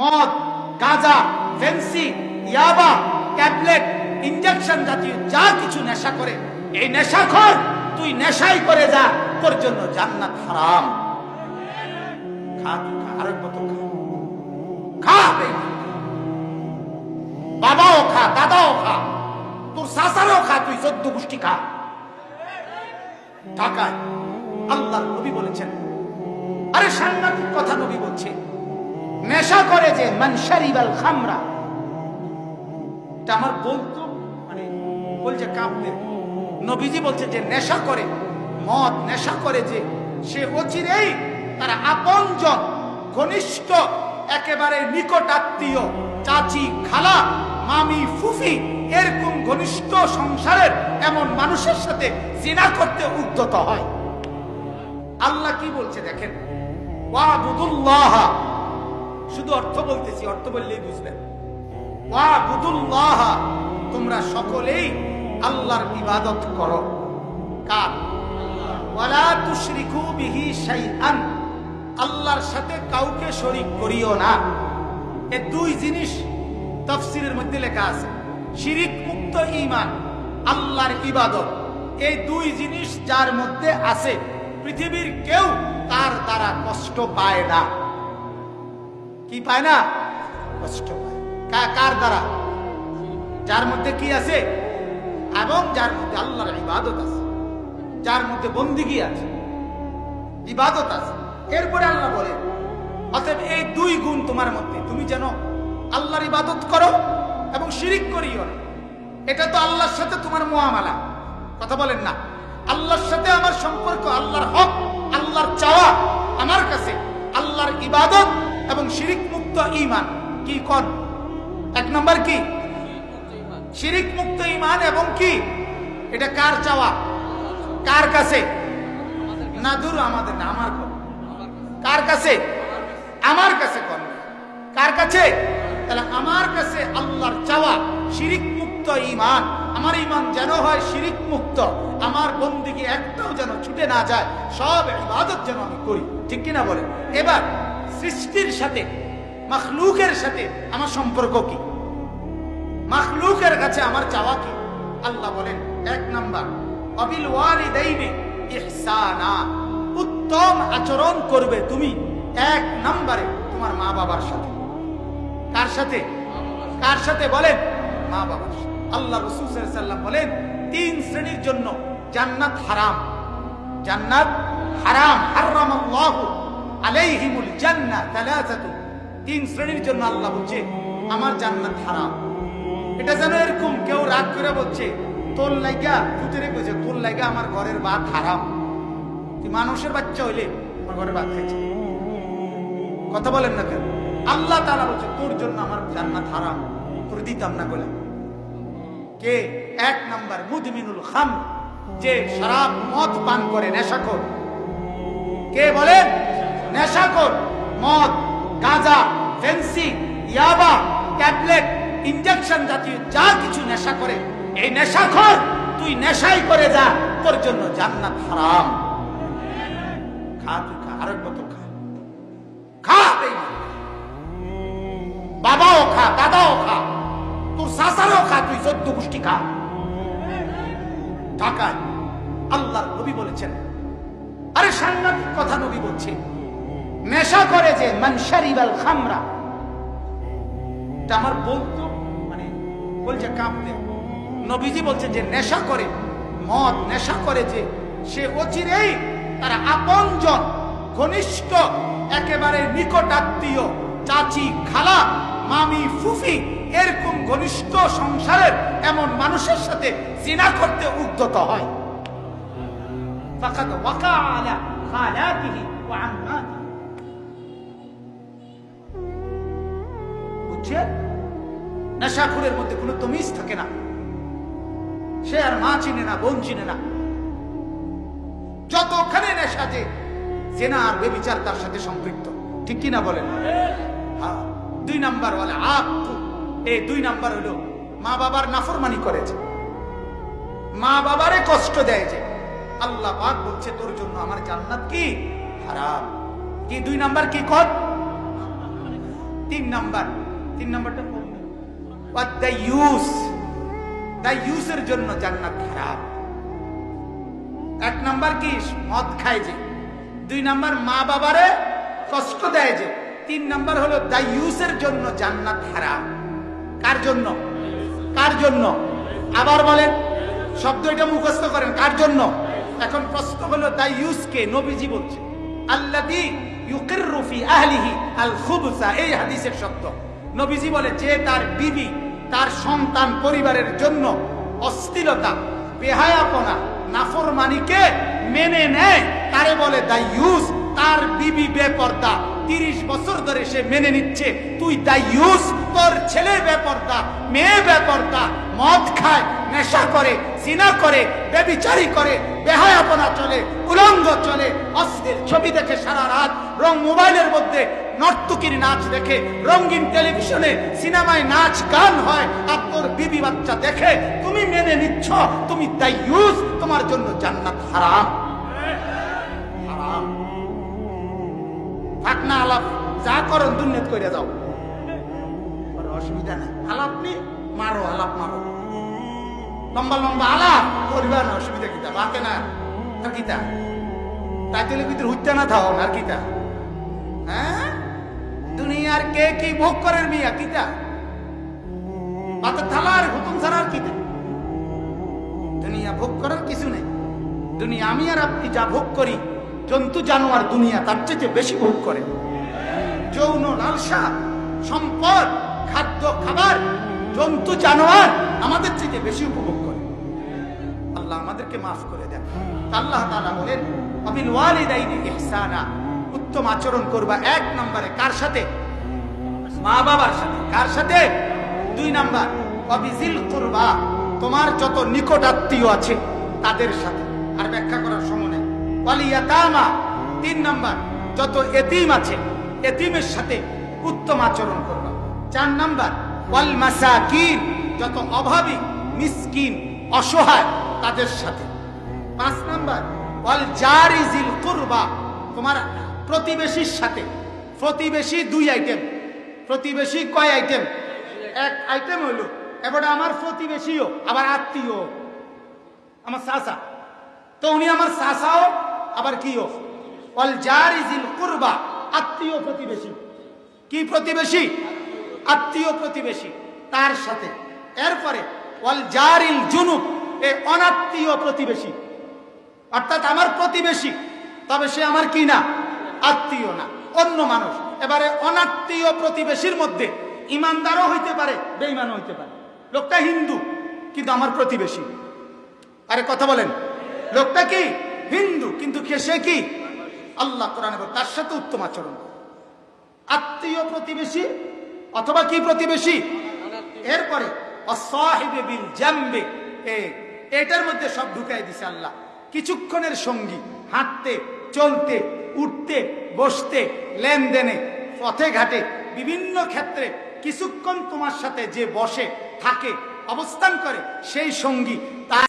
মদ, গাঁজা, ফেন্সি, ইয়াবা, ট্যাবলেট, ইনজেকশন জাতীয় যা কিছু নেশা করে, এই নেশাখোর তুই নেশাই করে যা, তোর জন্য জান্নাত হারাম। খা, তুই খা, আরেক বোতল খা। খা। বাবাও খা, দাদাও খা। তোর সাসারও খা, তুই চোদ্দ গোষ্ঠী খা। ঢাকায় আল্লাহ নবী বলেছেন। আরে সাংঘাতিক কথা নবী বলছে। নেশা করে যে মানসারিবাল খামরা। আমার বলতো মানে বলছে, কাঁপতে। নবীজি বলছে যে, নেশা করে, মদ নেশা করে যে, সে অচিরেই তার আপনজন, ঘনিষ্ঠ, একেবারে নিকট আত্মীয়, চাচি, খালা, মামি, ফুফি, এরকম ঘনিষ্ঠ সংসারের এমন মানুষের সাথে জিনা করতে উদ্যত হয়। আল্লাহ কি বলছে দেখেন? ওয়াবুদুল্লাহ শুধু অর্থ বলতেছি, অর্থ বললেই বুঝবেন। তোমরা সকলেই আল্লাহর ইবাদত করো। আল্লাহর সাথে কাউকে শরীক করিও না। এ দুই জিনিস তাফসীরের মধ্যে লেখা আছে। শিরিক মুক্ত ইমান আল্লাহর ইবাদত। এই দুই জিনিস যার মধ্যে আছে, পৃথিবীর কেউ তার দ্বারা কষ্ট পায় না। কি পায় না? কষ্ট পায়। কার দ্বারা? যার মধ্যে কি আছে? এবং যার মধ্যে আল্লাহর ইবাদত আছে। যার মধ্যে বন্দিগি আছে। ইবাদত আছে। এরপরে আল্লাহ বলে, অতএব এই দুই গুণ তোমার মধ্যে, তুমি যেন আল্লাহর ইবাদত করো এবং শিরিক করিও এটা তো আল্লাহর সাথে তোমার মোয়ামালা। কথা বলেন না। আল্লাহর সাথে আমার সম্পর্ক, আল্লাহর হক, আল্লাহর চাওয়া আমার কাছে, আল্লাহর ইবাদত এবং শিরিক মুক্ত ইমান কি কোন? এক নম্বর কি? শিরিক মুক্ত ইমান এবং কি? এটা কার চাওয়া? কার কাছে? না, দূর আমাদের না, আমার কর কার কাছে? আমার কাছে কর কার কাছে? তাহলে আমার কাছে আল্লাহর চাওয়া, শিরিক মুক্ত ইমান আমার ইমান যেন হয় শিরিক মুক্ত। আমার বন্দিকে একটাও যেন ছুটে না যায়, সব ইবাদত যেন আমি করি। ঠিক কিনা বলে এবার সৃষ্টির সাথে, মখলুকের সাথে আমার সম্পর্ক কি? মখলুকের কাছে আমার চাওয়া কি? আল্লাহ বলেন, এক নাম্বার, অবিল ওয়ালিদাইনে ইহসানা। উত্তম আচরণ করবে তুমি এক নম্বরে তোমার মা বাবার সাথে। কার সাথে? কার সাথে বলেন? মা বাবার আল্লাহ রসুল বলেন, তিন শ্রেণির জন্য জান্নাত হারাম। জান্নাত হারাম। হারাম আলাইহিমুল জান্নাত তালাতাতু তিন শ্রেণির জন্য আল্লাহ বলছে, আমার জান্নাত হারাম। এটা যেন এরকম কেউ রাগ করে বলছে, তোর লাইগা ভূতেরে কইছে তোর লাইগা আমার ঘরের ভাত হারাম। তুই মানুষের বাচ্চা হইলে আমার ঘরে ভাত খাইছে। কথা বলেন না কেন? আল্লাহ তাআলা বলছে, তোর জন্য আমার জান্নাত হারাম। তোর দিতাম না বলে কে? এক নাম্বার মুদমিনুল খাম যে শরাব মদ পান করে নেশা নেশাখোর। কে বলেন? নেশাখোর, মদ, গাঁজা, ফেন্সি, ইয়াবা, ট্যাবলেট, ইনজেকশন জাতীয় যা কিছু নেশা করে, এই নেশাখোর তুই নেশাই করে যা, তোর জন্য জান্নাত হারাম। খা তুই, খা খা। খা বাবাও খা, দাদাও খা, তোর সাসারও খা, তুই চোদ্দ গোষ্ঠী খা। ঢাকায় আল্লাহর নবী বলেছেন, আরে সাংঘাতিক কথা নবী বলছে নেশা করে যে মানসারিবাল খামরা। এটা আমার বলতো মানে বলছে, কাঁপতে। নবীজি বলছে যে, নেশা করে, মদ নেশা করে যে, সে অচিরেই তার আপনজন, ঘনিষ্ঠ, একেবারে নিকট আত্মীয় চাচি, খালা, মামি, ফুফি, এরকম ঘনিষ্ঠ সংসারের এমন মানুষের সাথে জিনা করতে উদ্যত হয়। ফাকাদ ওয়াকা আলা খালাতিহি ওয়া আম্মাতিহি। বুঝছেন নেশাখুরের মধ্যে কোনো তমিজ থাকে না। সে আর মা চিনে না, বোন চিনে না। যতখানে নেশা যে আর বেবিচার তার সাথে সম্পৃক্ত। ঠিক কি না বলেন? হ্যাঁ দুই নাম্বার বলে এই দুই নাম্বার হলো মা বাবার নাফরমানি করেছে মা বাবারে কষ্ট দেয় যে। আল্লাহ পাক বলছে, তোর জন্য আমার জান্নাত কি? হারাম। কি দুই নাম্বার কি কর তিন নাম্বার। তিন নাম্বারটা ইউসের জন্য জান্নাত খারাপ। এক নাম্বার কি? মদ খায় যে। দুই নাম্বার মা বাবারে কষ্ট দেয় যে। তিন নাম্বার হলো জন্য জান্নাত কার জন্য? কার জন্য? আবার বলেন, শব্দ এটা মুখস্থ করেন, কার জন্য? এখন প্রশ্ন হলো ইউসকে নবীজি বলছে আল্লাদি ইউকিররু ফি আহলিহি আল খুবসা এই হাদিসের শব্দ। নবীজি বলে, যে তার বিবি, তার সন্তান পরিবারের জন্য অস্থিরতা, বেহায়াপনা, নাফরমানিকে মেনে নেয়, তারে বলে দা ইউজ তার বিবি বেপর্দা। তিরিশ বছর ধরে সে মেনে নিচ্ছে, তুই দা ইউজ তোর ছেলে বেপর্দা, মেয়ে বেপর্দা, মদ খায়, নেশা করে সিনা করে, বেবিচারি করে, বেহায়াপনা চলে, উলঙ্গ চলে অস্থির ছবি দেখে সারা রাত রং মোবাইলের মধ্যে নর্তকীর নাচ দেখে, রঙিন টেলিভিশনে সিনেমায় নাচ গান হয়। আর তোর বিবি বাচ্চা দেখে, তুমি মেনে নিচ্ছ, তুমি তাই ইউজ তোমার জন্য জান্নাত হারাম। হারাম। থাক না, আলাপ, যা করন দুর্নীত করে যাও। অসুবিধা নেই। আলাপ নি, মারো, আলাপ মারো। লম্বা লম্বা আলাপ, করবা না, অসুবিধা কিতা? বাকে না কিতা? টাইটেলের ভিতরে হুইতে না থাও আর কিতা হ্যাঁ? দুনিয়ার কে কি ভোগ করেন মিয়া, কিতা? মাথা থালার হুকুম ছাড়ার কিতা? দুনিয়া ভোগ করার কিছু নেই। দুনিয়া আমি আর আপনি যা ভোগ করি, জন্তু, জানোয়ার, দুনিয়া, তার চেয়ে বেশি ভোগ করে যৌন, লালসা, সম্পদ, খাদ্য, খাবার, জন্তু, জানোয়ার আমাদের চেয়ে বেশি উপভোগ করে আল্লাহ আমাদেরকে মাফ করে দেন। আল্লাহ তাআলা বলেন অবিল ওয়ালিদাইনি ইহসানা। উত্তম আচরণ করবা এক নম্বরে। কার সাথে? মা বাবার সাথে। কার সাথে? দুই নাম্বার, অবিজিল করবা। তোমার যত নিকট আত্মীয় আছে, তাদের সাথে। আর ব্যাখ্যা করার সময় নেই। ওয়ালিয়াতামা। তিন নাম্বার, যত এতিম আছে, এতিমের সাথে উত্তম আচরণ করবা। চার নাম্বার, ওয়াল মাসাকিন। যত অভাবী, মিসকিন, অসহায়, তাদের সাথে। পাঁচ নাম্বার ওয়াল জারিজিল কুরবা। তোমার প্রতিবেশীর সাথে। প্রতিবেশী দুই আইটেম প্রতিবেশী কয় আইটেম এক আইটেম হইল, এবারে আমার প্রতিবেশীও আবার আত্মীয়, আমার চাচা। তো উনি আমার চাচাও, আবার কিও। অল জারিজিল কুরবা, আত্মীয় প্রতিবেশী। কি প্রতিবেশী? আত্মীয় প্রতিবেশী, তার সাথে। এরপরে ওয়াল জারিল জুনুব, এ অনাত্মীয় প্রতিবেশী। অর্থাৎ আমার প্রতিবেশী, তবে সে আমার কি না? আত্মীয় না, অন্য মানুষ। এবারে অনাত্মীয় প্রতিবেশীর মধ্যে ইমানদারও হইতে পারে, বেঈমানও হইতে পারে। লোকটা হিন্দু, কিন্তু আমার প্রতিবেশী। আরে কথা বলেন। লোকটা কি? হিন্দু, কিন্তু সে কি? আল্লাহ কোরআনে তার সাথে উত্তম আচরণ আত্মীয় প্রতিবেশী অথবা কি প্রতিবেশী? এরপরে, অসাহিবে বিল জাম্বে। এটার মধ্যে সব ঢুকাই দিছে আল্লাহ। কিছুক্ষণের সঙ্গী। হাঁটতে, চলতে, উঠতে, বসতে, লেনদেনে, পথে ঘাটে, বিভিন্ন ক্ষেত্রে কিছুক্ষণ তোমার সাথে যে বসে, থাকে, অবস্থান করে, সেই সঙ্গী তার